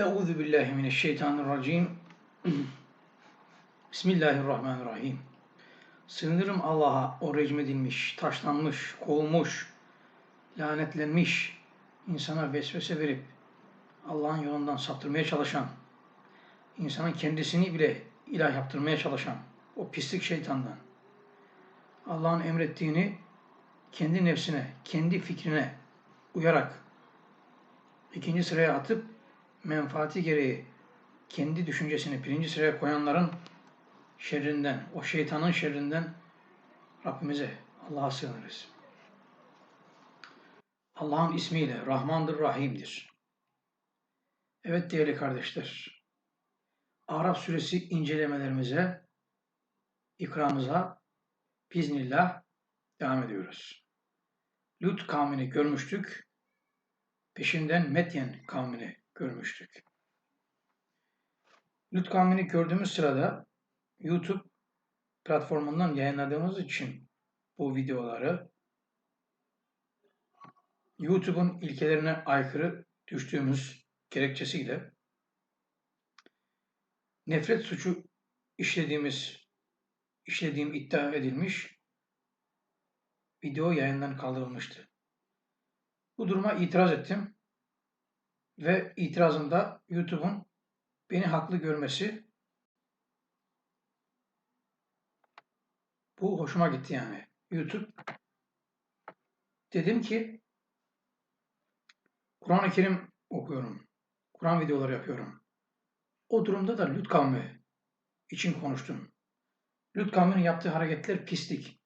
Euzu billahi mineşşeytanirracim. Bismillahirrahmanirrahim. Sığınırım Allah'a o rejim edilmiş, taşlanmış, kovulmuş, lanetlenmiş, insana vesvese verip Allah'ın yolundan saptırmaya çalışan, insanın kendisini bile ilah yaptırmaya çalışan o pislik şeytandan. Allah'ın emrettiğini kendi nefsine, kendi fikrine uyarak ikinci sıraya atıp menfaati gereği kendi düşüncesini birinci sıraya koyanların şerrinden, o şeytanın şerrinden Rabbimize, Allah'a sığınırız. Allah'ın ismiyle Rahmandır, Rahim'dir. Evet değerli kardeşler, Arap suresi incelemelerimize, ikramıza biznillah devam ediyoruz. Lut kavmini görmüştük, peşinden Medyen kavmini görmüştük. Lut kavmini gördüğümüz sırada YouTube platformundan yayınladığımız için bu videoları YouTube'un ilkelerine aykırı düştüğümüz gerekçesiyle nefret suçu işlediğimiz işlediğim iddia edilmiş video yayından kaldırılmıştı. Bu duruma itiraz ettim ve itirazımda YouTube'un beni haklı görmesi bu hoşuma gitti yani. YouTube dedim ki Kur'an-ı Kerim okuyorum. Kur'an videoları yapıyorum. O durumda da Lut kavmi için konuştum. Lut kavminin yaptığı hareketler pislik.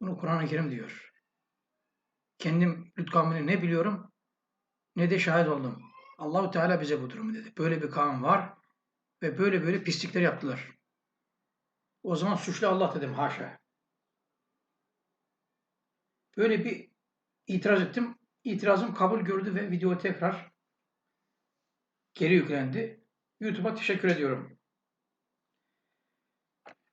Bunu Kur'an-ı Kerim diyor. Kendim Lut kavmini ne biliyorum ne de şahit oldum. Allahu Teala bize bu durumu dedi. Böyle bir kavim var ve böyle böyle pislikler yaptılar. O zaman suçlu Allah dedim haşa. Böyle bir itiraz ettim. İtirazım kabul gördü ve video tekrar geri yüklendi. YouTube'a teşekkür ediyorum.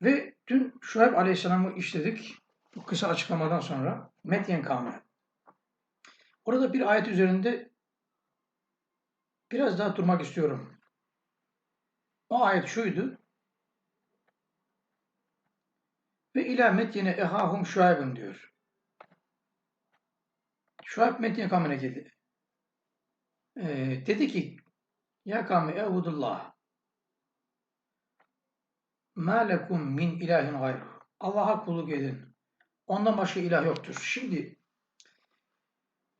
Ve dün Şuayb Aleyhisselam'ı işledik. Bu kısa açıklamadan sonra Medyen kavmi. Orada bir ayet üzerinde Biraz daha durmak istiyorum. O ayet şuydu. Ve ila Medyene ehahum şuaybun diyor. Şuayb Medyen kavmine geldi. Ee, dedi ki Ya kavmi evudullah ma lekum min ilahin gayru. Allah'a kulluk edin. Ondan başka ilah yoktur. Şimdi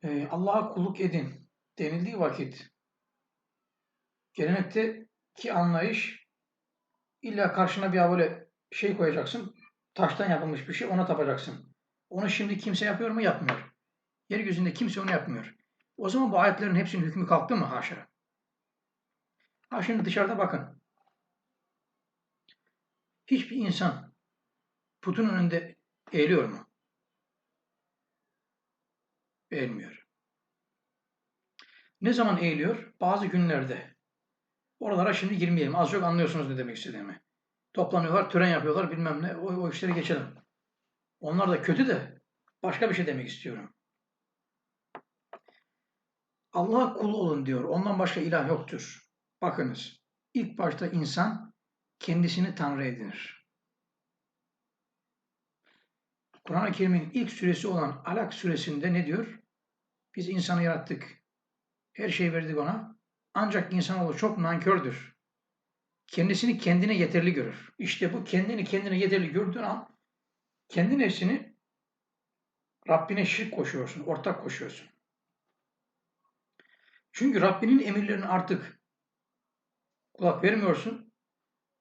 e, Allah'a kulluk edin denildiği vakit Gelenekteki anlayış illa karşına bir böyle şey koyacaksın. Taştan yapılmış bir şey ona tapacaksın. Onu şimdi kimse yapıyor mu? Yapmıyor. Yeryüzünde kimse onu yapmıyor. O zaman bu ayetlerin hepsinin hükmü kalktı mı? Haşa. Ha şimdi dışarıda bakın. Hiçbir insan putun önünde eğiliyor mu? Eğilmiyor. Ne zaman eğiliyor? Bazı günlerde. Oralara şimdi girmeyelim. Az çok anlıyorsunuz ne demek istediğimi. Toplanıyorlar, tören yapıyorlar bilmem ne. O, o işleri geçelim. Onlar da kötü de başka bir şey demek istiyorum. Allah'a kul olun diyor. Ondan başka ilah yoktur. Bakınız. İlk başta insan kendisini Tanrı edinir. Kur'an-ı Kerim'in ilk suresi olan Alak suresinde ne diyor? Biz insanı yarattık. Her şeyi verdik ona. Ancak insanoğlu çok nankördür. Kendisini kendine yeterli görür. İşte bu kendini kendine yeterli gördüğün an kendi nefsini Rabbine şirk koşuyorsun, ortak koşuyorsun. Çünkü Rabbinin emirlerine artık kulak vermiyorsun.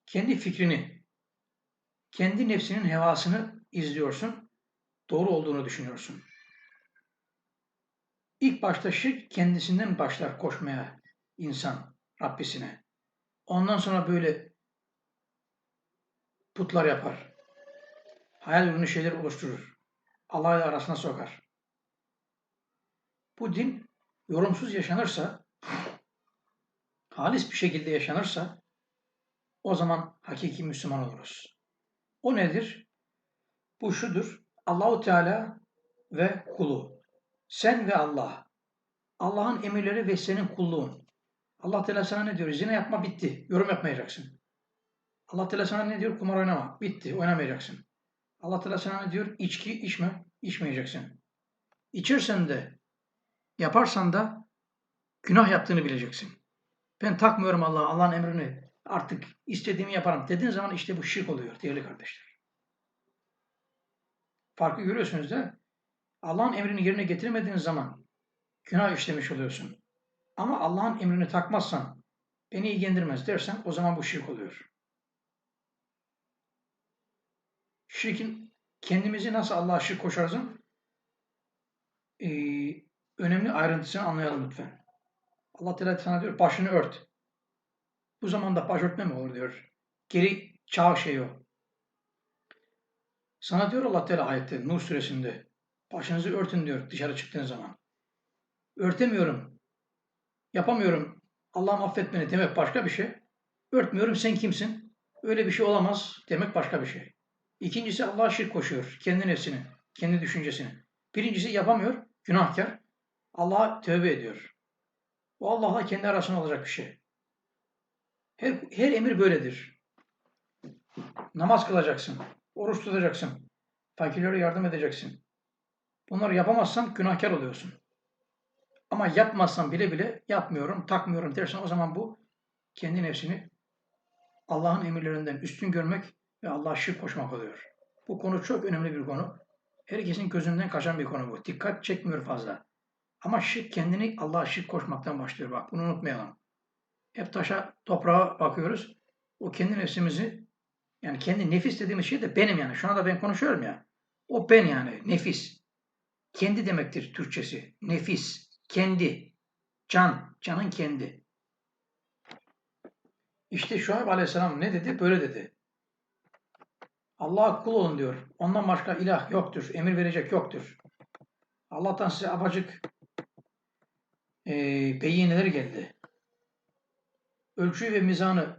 Kendi fikrini, kendi nefsinin hevasını izliyorsun. Doğru olduğunu düşünüyorsun. İlk başta şirk kendisinden başlar koşmaya, insan Rabbisine. Ondan sonra böyle putlar yapar. Hayal ürünü şeyler oluşturur. Allah ile arasına sokar. Bu din yorumsuz yaşanırsa, halis bir şekilde yaşanırsa o zaman hakiki Müslüman oluruz. O nedir? Bu şudur. Allahu Teala ve kulu. Sen ve Allah. Allah'ın emirleri ve senin kulluğun. Allah Teala sana ne diyor? Zina yapma bitti. Yorum yapmayacaksın. Allah Teala sana ne diyor? Kumar oynama. Bitti. Oynamayacaksın. Allah Teala sana ne diyor? İçki içme. içmeyeceksin. İçersen de yaparsan da günah yaptığını bileceksin. Ben takmıyorum Allah'a, Allah'ın emrini. Artık istediğimi yaparım dediğin zaman işte bu şirk oluyor değerli kardeşler. Farkı görüyorsunuz da Allah'ın emrini yerine getirmediğin zaman günah işlemiş oluyorsun. Ama Allah'ın emrini takmazsan, beni ilgilendirmez dersen o zaman bu şirk oluyor. Şirkin kendimizi nasıl Allah'a şirk koşarızın ee, önemli ayrıntısını anlayalım lütfen. Allah Teala sana diyor başını ört. Bu zamanda başörtme mi olur diyor. Geri çağ şey o. Sana diyor Allah Teala ayette Nur suresinde başınızı örtün diyor dışarı çıktığın zaman. Örtemiyorum. Yapamıyorum. Allah'ım affet beni demek başka bir şey. Örtmüyorum sen kimsin? Öyle bir şey olamaz demek başka bir şey. İkincisi Allah'a şirk koşuyor. Kendi nefsini, kendi düşüncesini. Birincisi yapamıyor. Günahkar. Allah'a tövbe ediyor. Bu Allah'la kendi arasında olacak bir şey. Her, her emir böyledir. Namaz kılacaksın. Oruç tutacaksın. Fakirlere yardım edeceksin. Bunları yapamazsan günahkar oluyorsun. Ama yapmazsan bile bile yapmıyorum, takmıyorum dersen o zaman bu kendi nefsini Allah'ın emirlerinden üstün görmek ve Allah'a şirk koşmak oluyor. Bu konu çok önemli bir konu. Herkesin gözünden kaçan bir konu bu. Dikkat çekmiyor fazla. Ama şirk kendini Allah'a şirk koşmaktan başlıyor. Bak bunu unutmayalım. Hep taşa, toprağa bakıyoruz. O kendi nefsimizi yani kendi nefis dediğimiz şey de benim yani. Şu anda ben konuşuyorum ya. O ben yani nefis. Kendi demektir Türkçesi. Nefis. Kendi. Can. Canın kendi. İşte Şuayb Aleyhisselam ne dedi? Böyle dedi. Allah'a kul olun diyor. Ondan başka ilah yoktur. Emir verecek yoktur. Allah'tan size apacık e, beyineler geldi. Ölçüyü ve mizanı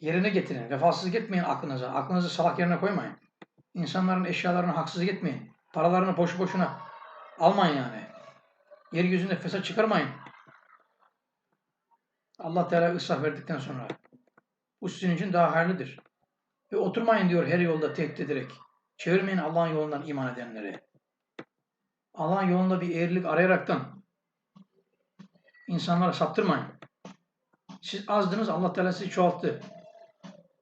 yerine getirin. Vefasızlık etmeyin aklınıza. Aklınızı salak yerine koymayın. İnsanların eşyalarını haksızlık etmeyin. Paralarını boşu boşuna almayın yani. Yeryüzünde fesat çıkarmayın. Allah Teala ıslah verdikten sonra. Bu sizin için daha hayırlıdır. Ve oturmayın diyor her yolda tehdit ederek. Çevirmeyin Allah'ın yolundan iman edenleri. Allah'ın yolunda bir eğrilik arayaraktan insanlara saptırmayın. Siz azdınız Allah Teala sizi çoğalttı.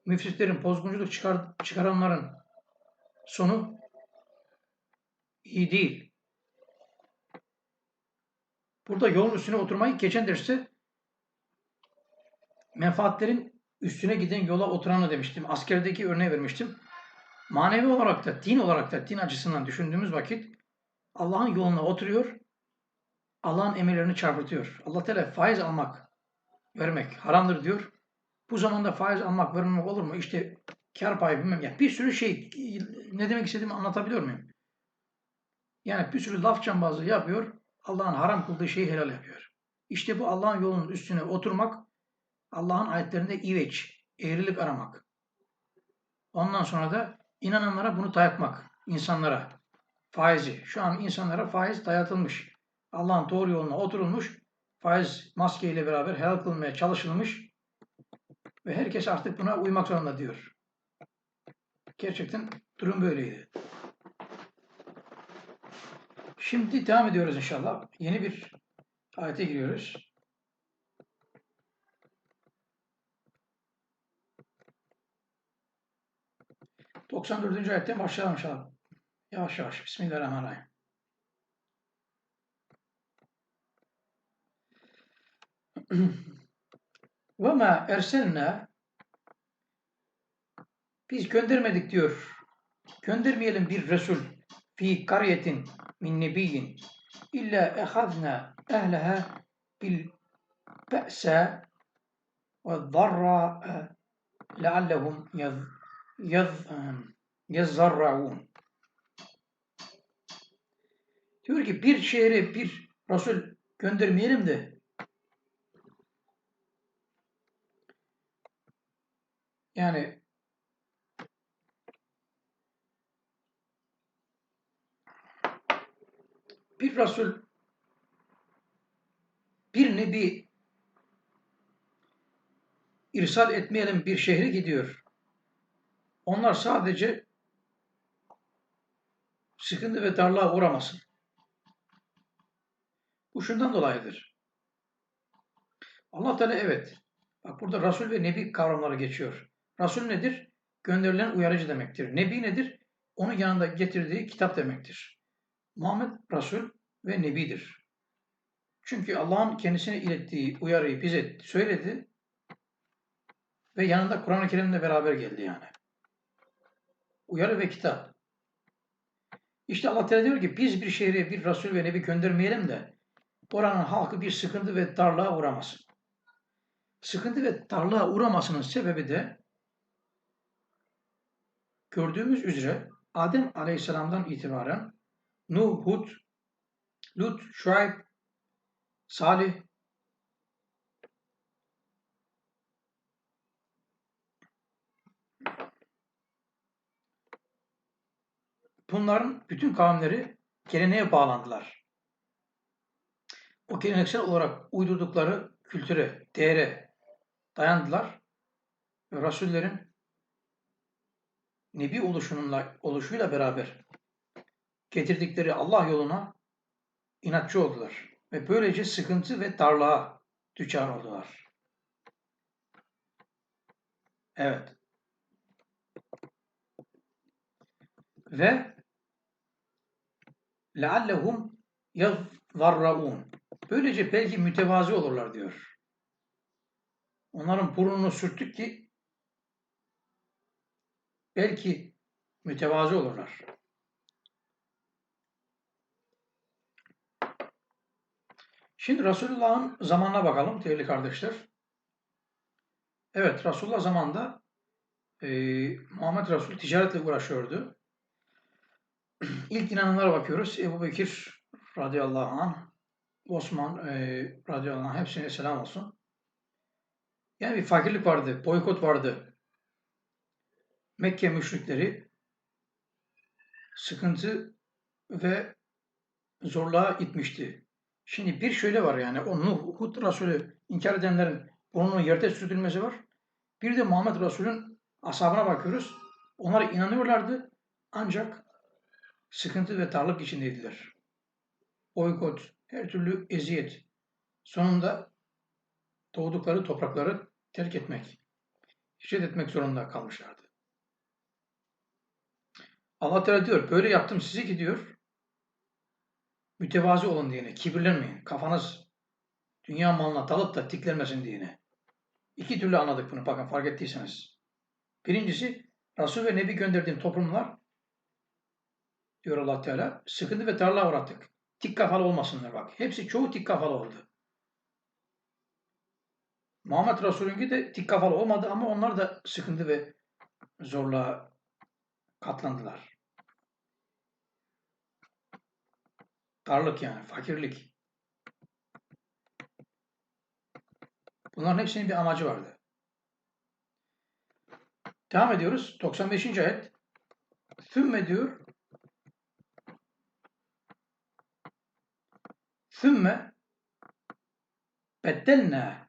Müfsitlerin, bozgunculuk çıkar, çıkaranların sonu iyi değil. Burada yolun üstüne oturmayı geçen derste menfaatlerin üstüne giden yola oturanı demiştim. Askerdeki örneği vermiştim. Manevi olarak da, din olarak da, din açısından düşündüğümüz vakit Allah'ın yoluna oturuyor, Allah'ın emirlerini çarpıtıyor. Allah Teala faiz almak, vermek haramdır diyor. Bu zamanda faiz almak, vermek olur mu? İşte kar payı bilmem ya. Bir sürü şey, ne demek istediğimi anlatabiliyor muyum? Yani bir sürü laf cambazlığı yapıyor, Allah'ın haram kıldığı şeyi helal yapıyor. İşte bu Allah'ın yolunun üstüne oturmak, Allah'ın ayetlerinde iveç, eğrilik aramak. Ondan sonra da inananlara bunu dayatmak, insanlara. Faizi. Şu an insanlara faiz dayatılmış. Allah'ın doğru yoluna oturulmuş. Faiz maskeyle beraber helal kılmaya çalışılmış. Ve herkes artık buna uymak zorunda diyor. Gerçekten durum böyleydi. Şimdi devam ediyoruz inşallah. Yeni bir ayete giriyoruz. Doksan dördüncü ayetten başlayalım inşallah. Yavaş yavaş. Bismillahirrahmanirrahim. Ve ma biz göndermedik diyor. Göndermeyelim bir Resul fi kariyetin min nebiyyin illa ehazna ehleha bil be'sa ve zarra leallehum yaz, yazzarraun. Diyor ki bir şehre bir Resul göndermeyelim de yani bir Resul bir Nebi irsal etmeyelim bir şehre gidiyor. Onlar sadece sıkıntı ve darlığa uğramasın. Bu şundan dolayıdır. Allah Teala evet. Bak burada Resul ve Nebi kavramları geçiyor. Resul nedir? Gönderilen uyarıcı demektir. Nebi nedir? Onun yanında getirdiği kitap demektir. Muhammed Resul ve Nebidir. Çünkü Allah'ın kendisine ilettiği uyarıyı bize söyledi ve yanında Kur'an-ı Kerim'le beraber geldi yani. Uyarı ve kitap. İşte Allah Teala diyor ki biz bir şehre bir Resul ve Nebi göndermeyelim de oranın halkı bir sıkıntı ve darlığa uğramasın. Sıkıntı ve darlığa uğramasının sebebi de gördüğümüz üzere Adem Aleyhisselam'dan itibaren Nuh, Hud, Lut, Şuayb, Salih, bunların bütün kavimleri geleneğe bağlandılar. O geleneksel olarak uydurdukları kültüre, değere dayandılar ve Rasullerin Nebi oluşununla, oluşuyla beraber getirdikleri Allah yoluna inatçı oldular ve böylece sıkıntı ve darlığa düçar oldular. Evet. Ve leallehum yazvarraun. Böylece belki mütevazi olurlar diyor. Onların burnunu sürttük ki belki mütevazi olurlar. Şimdi Resulullah'ın zamanına bakalım değerli kardeşler. Evet Resulullah zamanında e, Muhammed Resul ticaretle uğraşıyordu. İlk inananlara bakıyoruz. Ebu Bekir radıyallahu anh, Osman e, radıyallahu anh hepsine selam olsun. Yani bir fakirlik vardı, boykot vardı. Mekke müşrikleri sıkıntı ve zorluğa itmişti. Şimdi bir şöyle var yani o Nuh, Hud Resulü inkar edenlerin burnunun yerde sürtülmesi var. Bir de Muhammed Resul'ün ashabına bakıyoruz. Onlar inanıyorlardı ancak sıkıntı ve darlık içindeydiler. Boykot, her türlü eziyet. Sonunda doğdukları toprakları terk etmek, hicret etmek zorunda kalmışlardı. Allah Teala diyor, böyle yaptım sizi ki diyor, mütevazi olun diyene, kibirlenmeyin, kafanız dünya malına dalıp da tiklenmesin diyene. İki türlü anladık bunu, bakın fark ettiyseniz. Birincisi, Resul ve Nebi gönderdiğim toplumlar, diyor allah Teala, sıkıntı ve darlığa uğrattık. Tik kafalı olmasınlar bak. Hepsi çoğu tik kafalı oldu. Muhammed Resulü'nki de tik kafalı olmadı ama onlar da sıkıntı ve zorluğa katlandılar. Darlık yani, fakirlik. Bunların hepsinin bir amacı vardı. Devam ediyoruz. 95. ayet. Sümme diyor. Sümme beddelna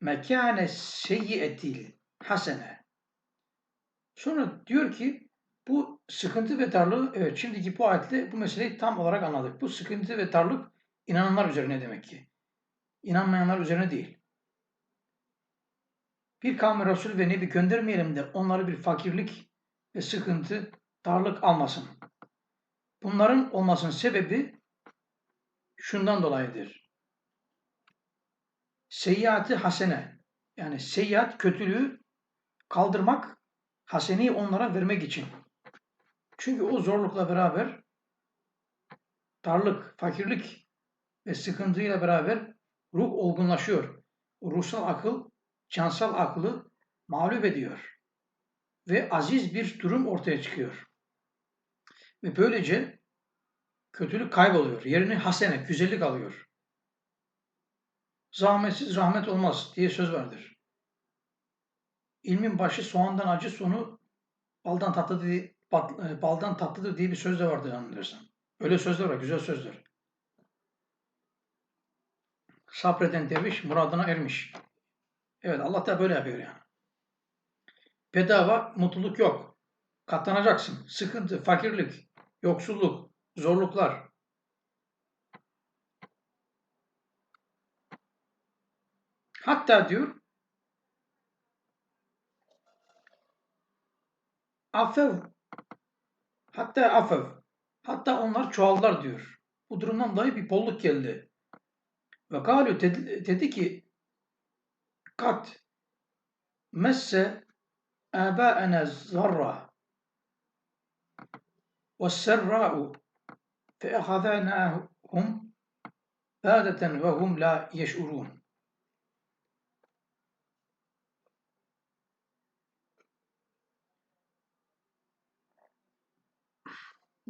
mekâne seyyiyetil hasene. Sonra diyor ki bu sıkıntı ve darlığı evet şimdiki bu ayetle bu meseleyi tam olarak anladık. Bu sıkıntı ve darlık inananlar üzerine demek ki. İnanmayanlar üzerine değil. Bir kavmi Resul ve Nebi göndermeyelim de onları bir fakirlik ve sıkıntı, darlık almasın. Bunların olmasının sebebi şundan dolayıdır. Seyyati hasene yani seyyat kötülüğü kaldırmak, haseneyi onlara vermek için. Çünkü o zorlukla beraber darlık, fakirlik ve sıkıntıyla beraber ruh olgunlaşıyor. Ruhsal akıl, cansal aklı mağlup ediyor. Ve aziz bir durum ortaya çıkıyor. Ve böylece kötülük kayboluyor. Yerini hasene, güzellik alıyor. Zahmetsiz rahmet olmaz diye söz vardır. İlmin başı soğandan acı sonu baldan tatlı baldan tatlıdır diye bir söz de vardır anlıyorsan. Öyle sözler var, güzel sözler. Sabreden derviş muradına ermiş. Evet Allah da böyle yapıyor yani. Bedava mutluluk yok. Katlanacaksın. Sıkıntı, fakirlik, yoksulluk, zorluklar. Hatta diyor affev Hatta afev. Hatta onlar çoğallar diyor. Bu durumdan dolayı bir bolluk geldi. Ve kalu dedi ki kat messe ene zarra ve serra'u fe ehazânâhum bâdeten ve hum la yeş'urûn.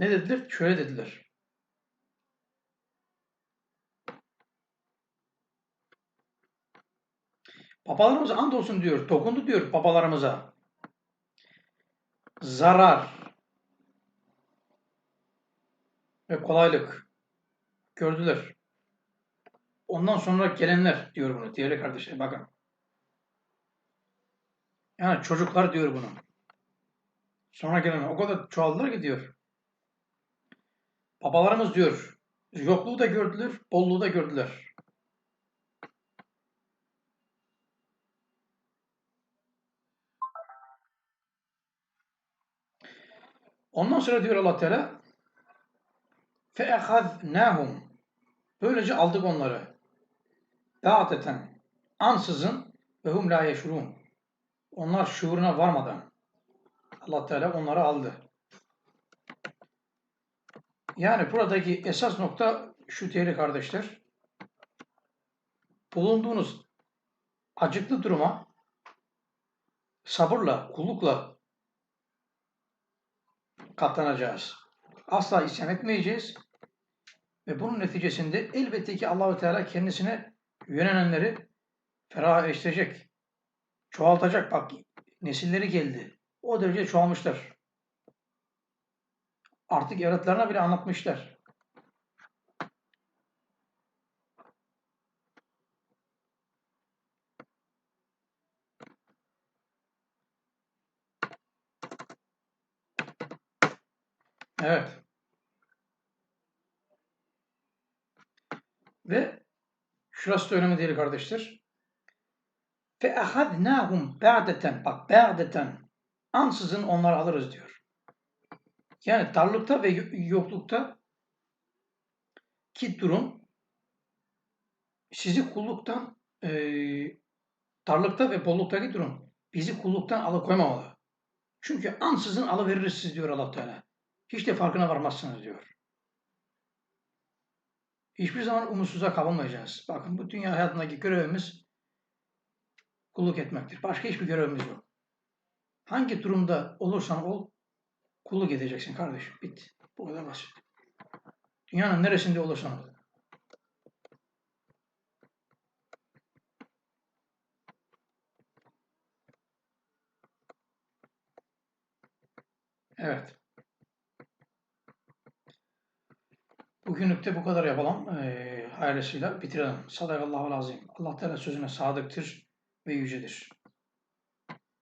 Ne dediler? Şöyle dediler. Babalarımız andolsun diyor, dokundu diyor babalarımıza. Zarar ve kolaylık gördüler. Ondan sonra gelenler diyor bunu. Değerli kardeşlerim bakın. Yani çocuklar diyor bunu. Sonra gelenler o kadar çoğaldılar ki diyor. Babalarımız diyor, yokluğu da gördüler, bolluğu da gördüler. Ondan sonra diyor Allah Teala فَاَخَذْنَاهُمْ Böylece aldık onları. Dağateten ansızın ve hum la yeşurun. Onlar şuuruna varmadan Allah Teala onları aldı. Yani buradaki esas nokta şu değerli kardeşler. Bulunduğunuz acıklı duruma sabırla, kullukla katlanacağız. Asla isyan etmeyeceğiz. Ve bunun neticesinde elbette ki Allahu Teala kendisine yönelenleri ferah eşleyecek. Çoğaltacak. Bak nesilleri geldi. O derece çoğalmışlar. Artık yaratlarına bile anlatmışlar. Evet. Ve şurası da önemli değil kardeşler. Fe ahadnahum ba'deten bak ba'deten ansızın onları alırız diyor. Yani darlıkta ve yoklukta ki durum sizi kulluktan e, darlıkta ve bolluktaki durum bizi kulluktan alıkoymamalı. Çünkü ansızın alıveririz siz diyor Allah Teala. Hiç de farkına varmazsınız diyor. Hiçbir zaman umutsuza kalmayacağız. Bakın bu dünya hayatındaki görevimiz kulluk etmektir. Başka hiçbir görevimiz yok. Hangi durumda olursan ol, kulluk edeceksin kardeşim. Bit. Bu kadar basit. Dünyanın neresinde olursan ol. Evet. Bugünlük de bu kadar yapalım. E, hayırlısıyla bitirelim. Sadakallahu azim. Allah Teala sözüne sadıktır ve yücedir.